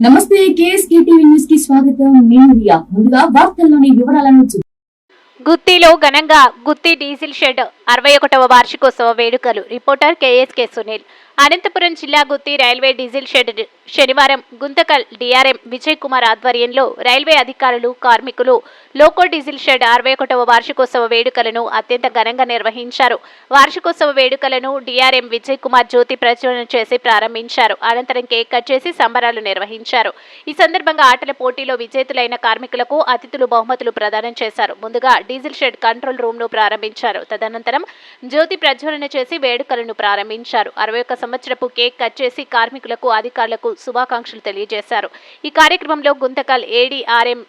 నమస్తే KSK TV న్యూస్కి స్వాగతం. నేను రియా. ముందుగా వార్తల్లోని వివరాలను గుత్తిలో ఘనంగా గుత్తి డీజిల్ షెడ్ అరవై ఒకటవ వార్షికోత్సవ వేడుకలు. Reporter KSK Sunil. అనంతపురం జిల్లా గుత్తి రైల్వే డీజిల్ షెడ్ శనివారం గుంతకల్ డిఆర్ఎం విజయ్ కుమార్ ఆధ్వర్యంలో రైల్వే అధికారులు కార్మికులు లోకో డీజిల్ షెడ్ అరవై ఒకటవ వార్షికోత్సవ వేడుకలను అత్యంత ఘనంగా నిర్వహించారు. వార్షికోత్సవ వేడుకలను డిఆర్ఎం విజయ్ కుమార్ జ్యోతి ప్రజ్వలన చేసి ప్రారంభించారు. అనంతరం కేక్ కట్ చేసి సంబరాలు నిర్వహించారు. ఈ సందర్భంగా ఆటల పోటీలో విజేతులైన కార్మికులకు అతిథులు బహుమతులు ప్రదానం చేశారు. ముందుగా డీజిల్ షెడ్ కంట్రోల్ రూమ్ను ప్రారంభించారు. తదనంతరం జ్యోతి ప్రజ్వలన చేసి వేడుకలను ప్రారంభించారు. అరవై ఒక్క సంవత్సరపు కేక్ కట్ చేసి కార్మికులకు అధికారులకు శుభాకాంక్షలు తెలియజేశారు. ఈ కార్యక్రమంలో Guntakal ADRM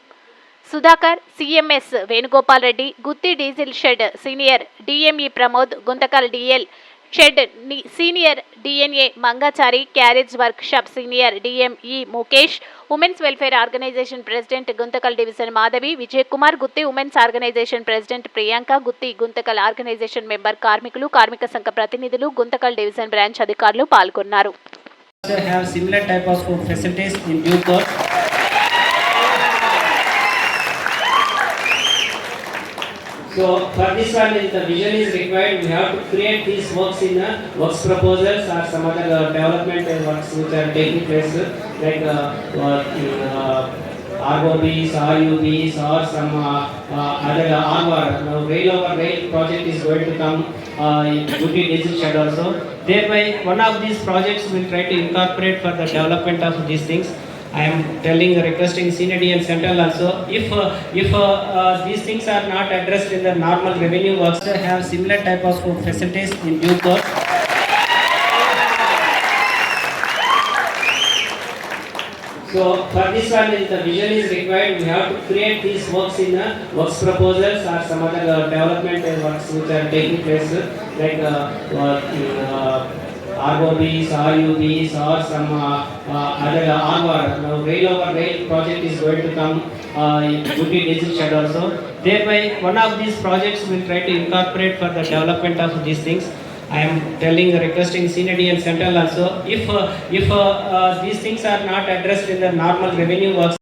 Sudhakar CMS Venugopal Reddy Gooty diesel shed senior DME Pramod Guntakal DL shed ని- senior DNA Mangachari carriage workshop senior DME Mukesh women's welfare organisation president Guntakal division Madhavi Vijay Kumar Gooty women's organisation president Priyanka Gooty Guntakal organisation member కార్మికులు కార్మిక సంఘ ప్రతినిధులు Guntakal division branch అధికారులు పాల్గొన్నారు. So for this one, if the vision is required, we have to create these works in the works proposals or some other uh, development uh, works which are taking place, uh, like uh, uh, ROBs, RUBs or some uh, uh, other RVR. Now rail over rail project is going to come uh, in Gutti Diesel also. Thereby, one of these projects will try to incorporate for the development of these things. I am telling, requesting CND and Central also, if, uh, if uh, uh, these things are not addressed in the normal revenue works, they have similar type of facilities in due course. So for this one, if the vision is required, we have to create these works in the works proposals or some other uh, development works which are taking place, like uh, uh, ROBs, RUBs or some uh, uh, other RVR. Now rail over rail project is going to come uh, in Gutti Diesel Shed also. Thereby, one of these projects will try to incorporate for the development of these things. I am telling, requesting CND and Central also, if, uh, if uh, uh, these things are not addressed in the normal revenue works,